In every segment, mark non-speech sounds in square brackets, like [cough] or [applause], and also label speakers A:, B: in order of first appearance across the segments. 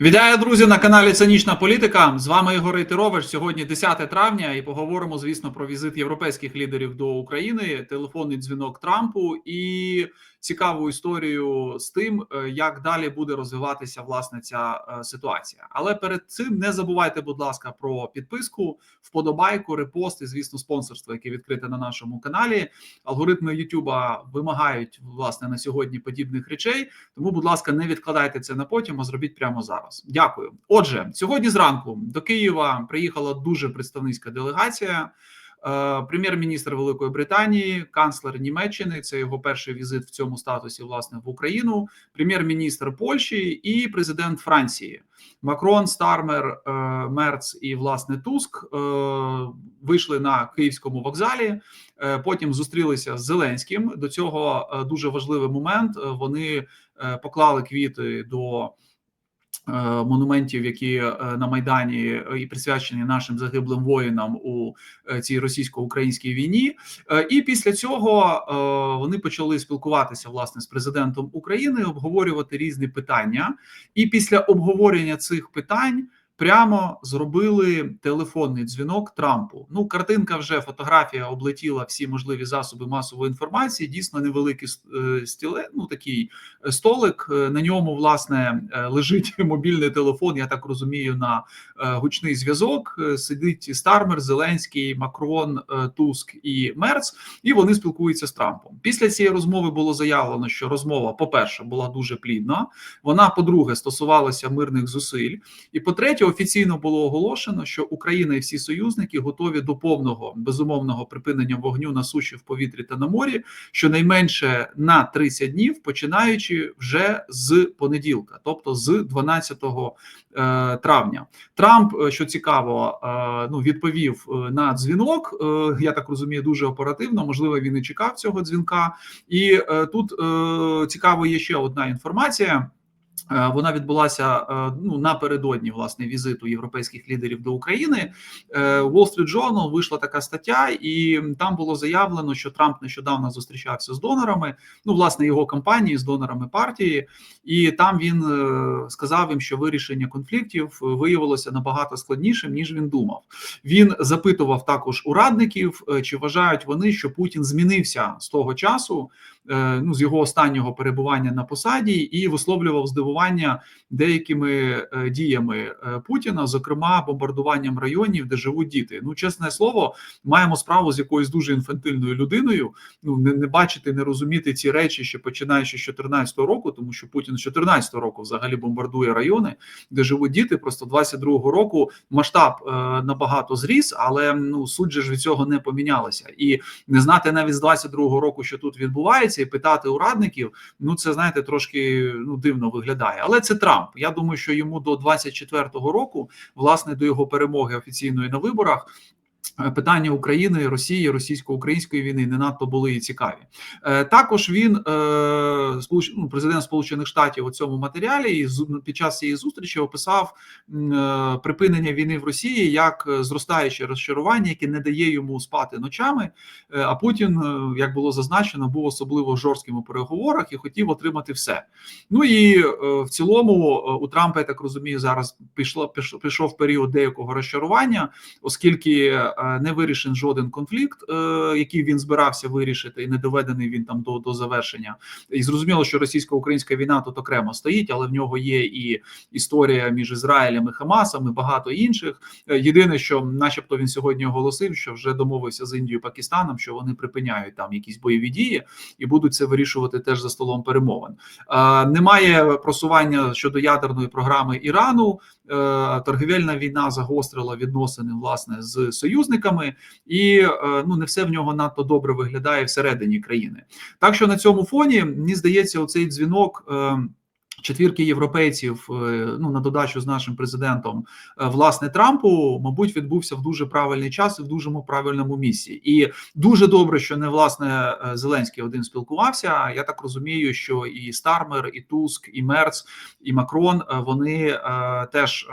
A: Вітаю, друзі, на каналі Цинічна Політика. З вами Ігор Рейтерович. Сьогодні 10 травня, і поговоримо, звісно, про візит європейських лідерів до України, телефонний дзвінок Трампу і цікаву історію з тим, е, як далі буде розвиватися власне ця е, ситуація. Але перед цим не забувайте, будь ласка, про підписку, вподобайку, репост і, звісно, спонсорство, яке відкрите на нашому каналі. Алгоритми Ютуба вимагають власне на сьогодні подібних речей. Тому, будь ласка, не відкладайте це на потім, а зробіть прямо зараз. Дякую. Отже, сьогодні зранку до Києва приїхала дуже представницька делегація. Е, Прем'єр-міністр Великої Британії, канцлер Німеччини. Це його перший візит в цьому статусі, власне, в Україну, прем'єр-міністр Польщі і президент Франції. Макрон, Стармер, е, Мерц і власне Туск е, вийшли на київському вокзалі. Потім зустрілися з Зеленським. До цього дуже важливий момент. Вони поклали квіти до. Е, Монументів, які е, на майдані е, і присвячені нашим загиблим воїнам у цій російсько-українській війні, і після цього вони почали спілкуватися власне з президентом України, обговорювати різні питання. І після обговорення цих питань прямо зробили телефонний дзвінок Трампу. Ну, картинка вже фотографія облетіла всі можливі засоби масової інформації. Дійсно, невеликий е, стіле, ну такий е, столик. Е, На ньому власне лежить [laughs] мобільний телефон. Я так розумію, на гучний зв'язок. Сидить Стармер, Зеленський, Макрон, Туск і Мерц, і вони спілкуються з Трампом. Після цієї розмови було заявлено, що розмова, по-перше, була дуже плідна. Вона, по-друге, стосувалася мирних зусиль. І по-третє, офіційно було оголошено, що Україна і всі союзники готові до повного безумовного припинення вогню на суші в повітрі та на морі, щонайменше на 30 днів, починаючи вже з понеділка, тобто з 12 е, травня. Трамп, е, що цікаво, е, ну відповів на дзвінок. Я так розумію, дуже оперативно. Можливо, він і чекав цього дзвінка. І тут цікаво є ще одна інформація. Е, Вона відбулася е, ну напередодні власне візиту європейських лідерів до України. Е, Wall Street Journal вийшла така стаття, і там було заявлено, що Трамп нещодавно зустрічався з донорами. Ну, власне, його кампанії з донорами партії, і там він сказав їм, що вирішення конфліктів виявилося набагато складнішим ніж він думав. Він запитував також у радників, чи вважають вони, що Путін змінився з того часу, ну з його останнього перебування на посаді, і висловлював здивування деякими е, діями е, Путіна, зокрема бомбардуванням районів, де живуть діти. Ну, чесне слово, маємо справу з якоюсь дуже інфантильною людиною. Ну не, не бачити, не розуміти ці речі, ще починаючи з 2014 року, тому що Путін з 2014 року взагалі бомбардує райони, де живуть діти. Просто 22-го року масштаб е, набагато зріс, але ну суть же ж від цього не помінялася. І не знати навіть з 22-го року, що тут відбувається, і питати у радників. Ну це знаєте, трошки ну дивно виглядає. Але це Трамп. Я думаю, що йому до 24-го року, власне, до його перемоги офіційної на виборах. Питання України, Росії, російсько-української війни не надто були і цікаві. Е, Також він е, ну, президент Сполучених Штатів у цьому матеріалі і з- під час цієї зустрічі описав е, припинення війни в Росії як зростаюче розчарування, яке не дає йому спати ночами. А Путін, як було зазначено, був особливо жорстким у переговорах і хотів отримати все. Ну і в цілому у Трампа, я так розумію, зараз пішло пішов період деякого розчарування, оскільки не вирішен жоден конфлікт, е, який він збирався вирішити, і не доведений він там до, до завершення. І зрозуміло, що російсько-українська війна тут окремо стоїть, але в нього є і історія між Ізраїлем і Хамасом, і багато інших. Е, Єдине, що, начебто, він сьогодні оголосив, що вже домовився з Індією Пакистаном, що вони припиняють там якісь бойові дії і будуть це вирішувати теж за столом перемовин. Е, Немає просування щодо ядерної програми Ірану. Торгівельна війна загострила відносини власне з союзниками, і е, ну не все в нього надто добре виглядає всередині країни. Так що на цьому фоні мені здається, оцей дзвінок. Четвірки європейців, е, ну на додачу з нашим президентом, е, власне Трампу, мабуть, відбувся в дуже правильний час і в дуже правильному місці. І дуже добре, що не власне е, Зеленський один спілкувався. Я так розумію, що і Стармер, і Туск, і Мерц, і Макрон вони теж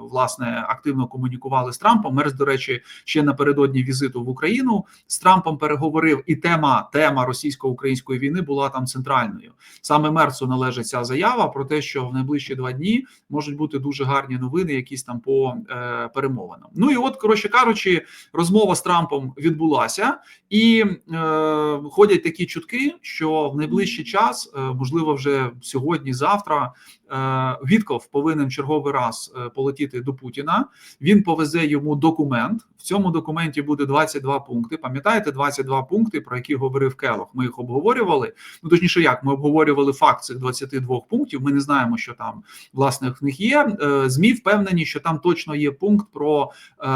A: власне активно комунікували з Трампом. Мерц, до речі, ще напередодні візиту в Україну з Трампом переговорив, і тема тема російсько-української війни була там центральною. Саме Мерцу належить ця заява про те, що в найближчі два дні можуть бути дуже гарні новини, якісь там по е, перемовинам. Ну і от, коротше кажучи, розмова з Трампом відбулася, і е, ходять такі чутки, що в найближчий час, е, можливо, вже сьогодні, завтра, е, Вітков повинен черговий раз е, полетіти до Путіна. Він повезе йому документ. В цьому документі буде 22 пункти. Пам'ятаєте, 22 пункти, про які говорив Келох. Ми їх обговорювали. Ну точніше, як ми обговорювали факт цих 22 пунктів. Ми не знаємо, що там власне в них є. Е, Змі впевнені, що там точно є пункт про е,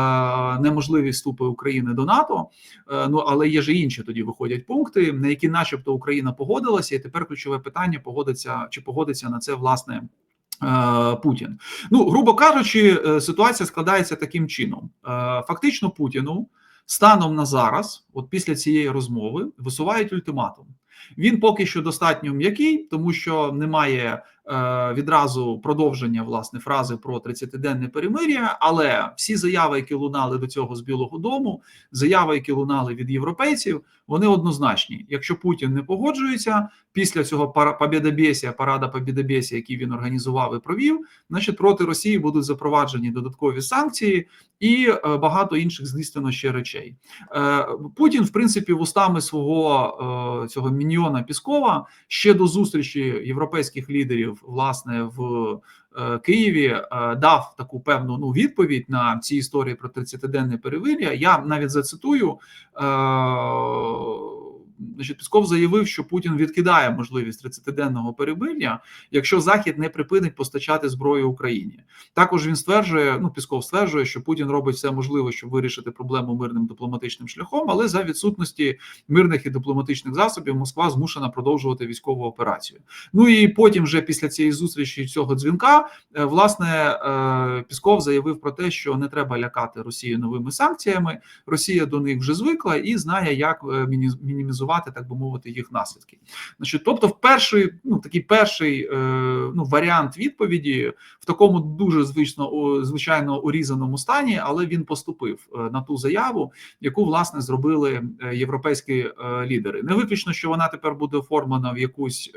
A: неможливість вступу України до НАТО. Е, Ну але є ж інші тоді виходять пункти, на які, начебто, Україна погодилася, і тепер ключове питання погодиться чи погодиться на це власне. Путін, ну грубо кажучи, ситуація складається таким чином: фактично, Путіну станом на зараз, от після цієї розмови, висувають ультиматум. Він поки що достатньо м'який, тому що немає відразу продовження власне фрази про 30-денне перемир'я. Але всі заяви, які лунали до цього з Білого Дому, заяви, які лунали від європейців, вони однозначні. Якщо Путін не погоджується після цього побєдобєсія, парада побєдобєсія, який він організував і провів, значить проти Росії будуть запроваджені додаткові санкції і е, багато інших, звісно, ще речей. Е, Путін, в принципі, вустами свого е, цього міньйона Піскова ще до зустрічі європейських лідерів, власне, в е, Києві е, дав таку певну ну відповідь на ці історії про 30-денне перевір'я. Я навіть зацитую. Значить, Пісков заявив, що Путін відкидає можливість 30-денного перемир'я, якщо Захід не припинить постачати зброю Україні. Також він стверджує, ну Пісков стверджує, що Путін робить все можливе, щоб вирішити проблему мирним дипломатичним шляхом, але за відсутності мирних і дипломатичних засобів Москва змушена продовжувати військову операцію. Ну і потім, вже після цієї зустрічі цього дзвінка, е, власне е, Пісков заявив про те, що не треба лякати Росію новими санкціями. Росія до них вже звикла і знає, як е, міні- мінімізувати, так би мовити, їх наслідки. Значить, тобто, в перший, ну такий перший е, ну варіант відповіді в такому дуже звично звичайно урізаному стані, але він поступив е, на ту заяву, яку власне зробили е, європейські лідери. Не виключно, що вона тепер буде оформлена в якусь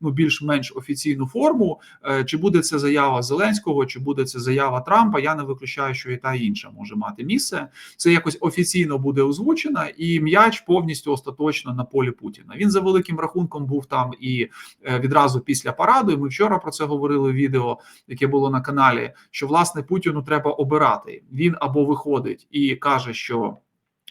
A: ну більш-менш офіційну форму. Чи буде це заява Зеленського, чи буде це заява Трампа? Я не виключаю, що і та інша може мати місце. Це якось офіційно буде озвучена, і м'яч повністю остаточно на полі Путіна. Він за великим рахунком був там і е, відразу після параду. І ми вчора про це говорили в відео, яке було на каналі. Що власне Путіну треба обирати. Він або виходить і каже, що.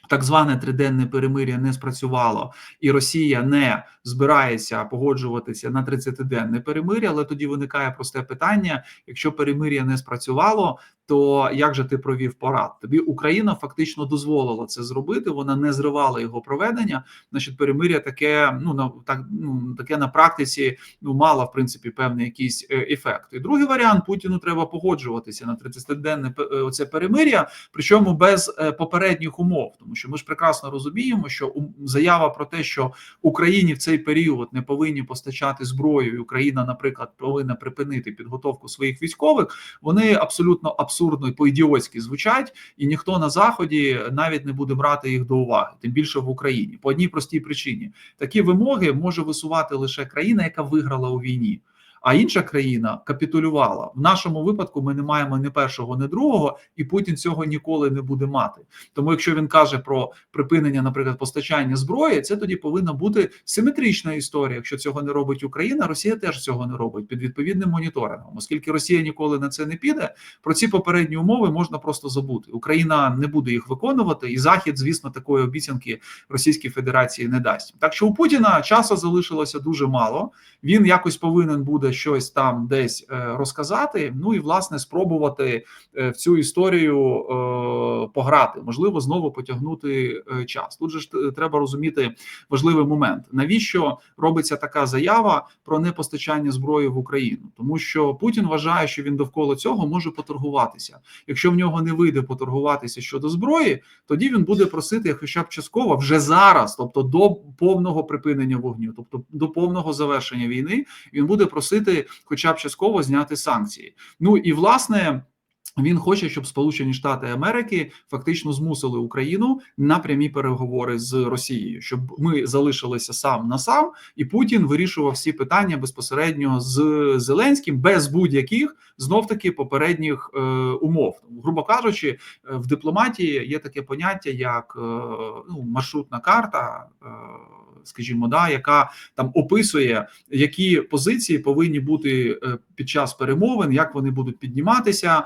A: Так зване триденне перемир'я не спрацювало, і Росія не збирається погоджуватися на 30-денне перемир'я. Але тоді виникає просте питання: якщо перемир'я не спрацювало, то як же ти провів парад? Тобі Україна фактично дозволила це зробити. Вона не зривала його проведення. Значить, перемир'я таке, ну на так ну таке на практиці ну мало в принципі певний якийсь е, ефект. І другий варіант Путіну треба погоджуватися на 30-денне е, оце перемир'я, причому без е, попередніх умов, тому що ми ж прекрасно розуміємо, що заява про те, що Україні в цей період не повинні постачати зброю, і Україна, наприклад, повинна припинити підготовку своїх військових. Вони абсолютно абсолютно абсурдно і по-ідіотськи звучать, і ніхто на заході навіть не буде брати їх до уваги, тим більше в Україні. По одній простій причині такі вимоги може висувати лише країна, яка виграла у війні. А інша країна капітулювала в нашому випадку. Ми не маємо ні першого, ні другого, і Путін цього ніколи не буде мати. Тому, якщо він каже про припинення, наприклад, постачання зброї, це тоді повинна бути симетрична історія. Якщо цього не робить Україна, Росія теж цього не робить під відповідним моніторингом. Оскільки Росія ніколи на це не піде, про ці попередні умови можна просто забути. Україна не буде їх виконувати, і Захід, звісно, такої обіцянки Російській Федерації не дасть. Так що у Путіна часу залишилося дуже мало. Він якось повинен буде щось там десь е, розказати. Ну і власне спробувати е, в цю історію е, пограти, можливо, знову потягнути час. Тут же ж треба розуміти важливий момент, навіщо робиться така заява про непостачання зброї в Україну, тому що Путін вважає, що він довкола цього може поторгуватися. Якщо в нього не вийде поторгуватися щодо зброї, тоді він буде просити, хоча б частково вже зараз, тобто до повного припинення вогню, тобто до повного завершення війни, він буде просити, хоча б частково зняти санкції. Ну і власне. Він хоче, щоб Сполучені Штати Америки фактично змусили Україну на прямі переговори з Росією, щоб ми залишилися сам на сам, і Путін вирішував всі питання безпосередньо з Зеленським без будь-яких знов таки попередніх е, умов. Грубо кажучи, е, в дипломатії є таке поняття, як е, ну, маршрутна карта. Е, Скажімо, да, яка там описує, які позиції повинні бути е, під час перемовин, як вони будуть підніматися. Е,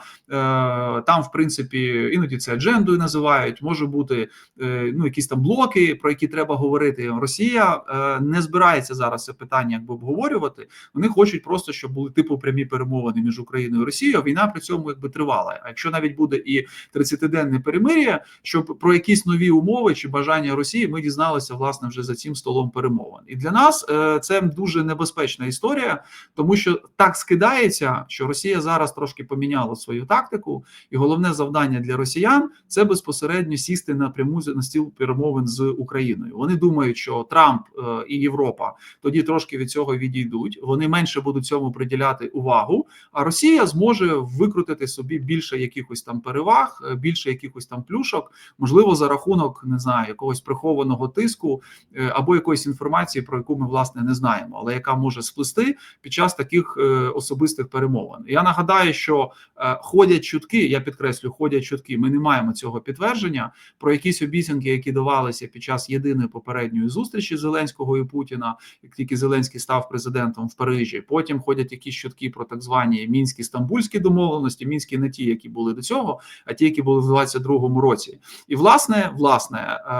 A: там, в принципі, іноді це аджендою називають. Може бути е, ну якісь там блоки, про які треба говорити. Росія не збирається зараз це питання, якби обговорювати. Вони хочуть просто, щоб були типу прямі перемовини між Україною і Росією. Війна при цьому якби тривала. А якщо навіть буде і 30-денне перемир'я, щоб про якісь нові умови чи бажання Росії ми дізналися власне вже за цим столом перемовин. І для нас це дуже небезпечна історія, тому що так скидається, що Росія зараз трошки поміняла свою тактику, і головне завдання для росіян це безпосередньо сісти напряму на стіл перемовин з Україною. Вони думають, що Трамп е, і Європа тоді трошки від цього відійдуть. Вони менше будуть цьому приділяти увагу. А Росія зможе викрутити собі більше якихось там переваг, е, більше якихось там плюшок, можливо, за рахунок не знаю, якогось прихованого тиску е, якоїсь інформації, про яку ми власне не знаємо, але яка може сплести під час таких особливих особистих перемовин. Я нагадаю, що е, ходять чутки. Я підкреслю, ходять чутки. Ми не маємо цього підтвердження про якісь обіцянки, які давалися під час єдиної попередньої зустрічі Зеленського і Путіна, як тільки Зеленський став президентом в Парижі. Потім ходять якісь чутки про так звані мінські стамбульські домовленості. Мінські не ті, які були до цього, а ті, які були в 22-му році. І власне, власне, е,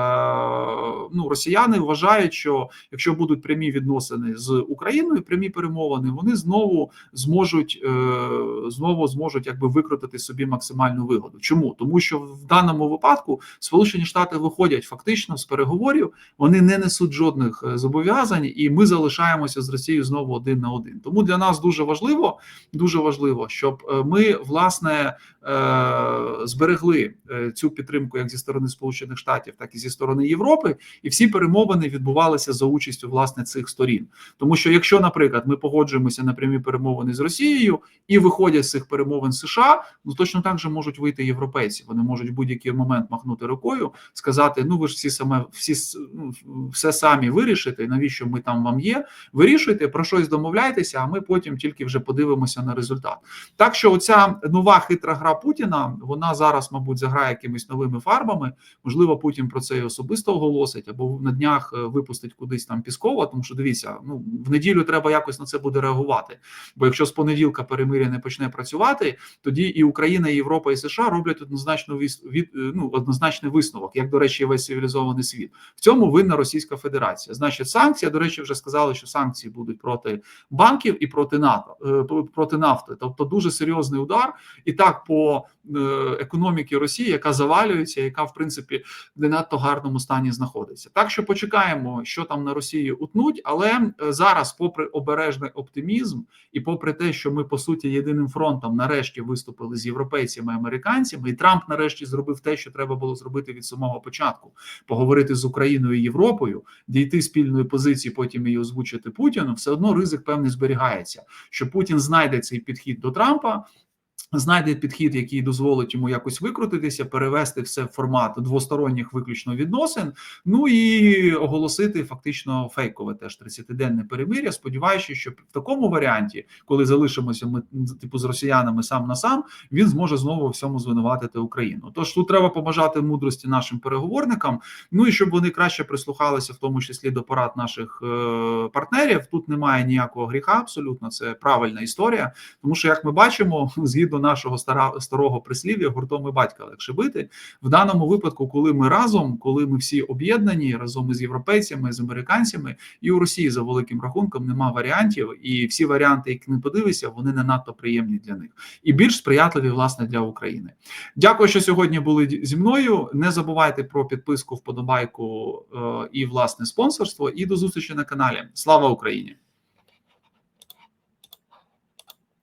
A: ну росіяни вважають, що якщо будуть прямі відносини з Україною, прямі перемовини, вони знову зможуть е, знову зможуть якби викрутити собі максимальну вигоду. Чому тому, що в даному випадку Сполучені Штати виходять фактично з переговорів, вони не несуть жодних е, зобов'язань, і ми залишаємося з Росією знову один на один. Тому для нас дуже важливо, дуже важливо, щоб е, ми власне зберегли цю підтримку як зі сторони Сполучених Штатів, так і зі сторони Європи, і всі перемовини відбувалися за участю власне цих сторін. Тому що, якщо, наприклад, ми погоджуємося на прямі перемовини з Росією і виходять з цих перемовин США, ну точно так же можуть вийти європейці. Вони можуть в будь-який момент махнути рукою, сказати: Ну ви ж всі саме всі ну, все самі вирішите. Навіщо ми там вам є? Вирішуйте про щось домовляйтеся, а ми потім тільки вже подивимося на результат. Так що, оця нова хитра гра Путіна, вона зараз, мабуть, заграє якимись новими фарбами. Можливо, Путін про це і особисто оголосить, або на днях е, випустить кудись там Піскова. Тому що дивіться, ну в неділю треба якось на це буде реагувати. Бо якщо з понеділка перемир'я не почне працювати, тоді і Україна, і Європа, і США роблять однозначно від, ну, однозначний висновок, як до речі, весь цивілізований світ. В цьому винна Російська Федерація. Значить, санкції до речі, вже сказали, що санкції будуть проти банків і проти НАТО е, проти нафти. Тобто дуже серйозний удар, і так по е, економіки Росії, яка завалюється, яка в принципі не надто гарному стані знаходиться. Так що почекаємо, що там на Росії утнуть, але е, зараз, попри обережний оптимізм, і попри те, що ми по суті єдиним фронтом нарешті виступили з європейцями американцями, і Трамп нарешті зробив те, що треба було зробити від самого початку: поговорити з Україною і Європою, дійти спільної позиції, потім її озвучити Путіну. Все одно ризик певний зберігається, що Путін знайде цей підхід до Трампа знайде підхід, який дозволить йому якось викрутитися, перевести все в формат двосторонніх виключно відносин. Ну і оголосити фактично фейкове теж 30-денне перемиря, сподіваючись, що в такому варіанті, коли залишимося ми типу з росіянами сам на сам, він зможе знову всьому звинуватити Україну. Тож тут треба побажати мудрості нашим переговорникам. Ну і щоб вони краще прислухалися, в тому числі до порад наших е партнерів. Тут немає ніякого гріха, абсолютно це правильна історія, тому що як ми бачимо, згідно нашого стара, старого прислів'я гуртом і батька легше бити в даному випадку, коли ми разом, коли ми всі об'єднані разом із європейцями, з американцями, і у Росії за великим рахунком нема варіантів, і всі варіанти, які не подивися, вони не надто приємні для них і більш сприятливі власне для України. Дякую, що сьогодні були зі мною. Не забувайте про підписку, вподобайку е і власне спонсорство. І до зустрічі на каналі. Слава Україні!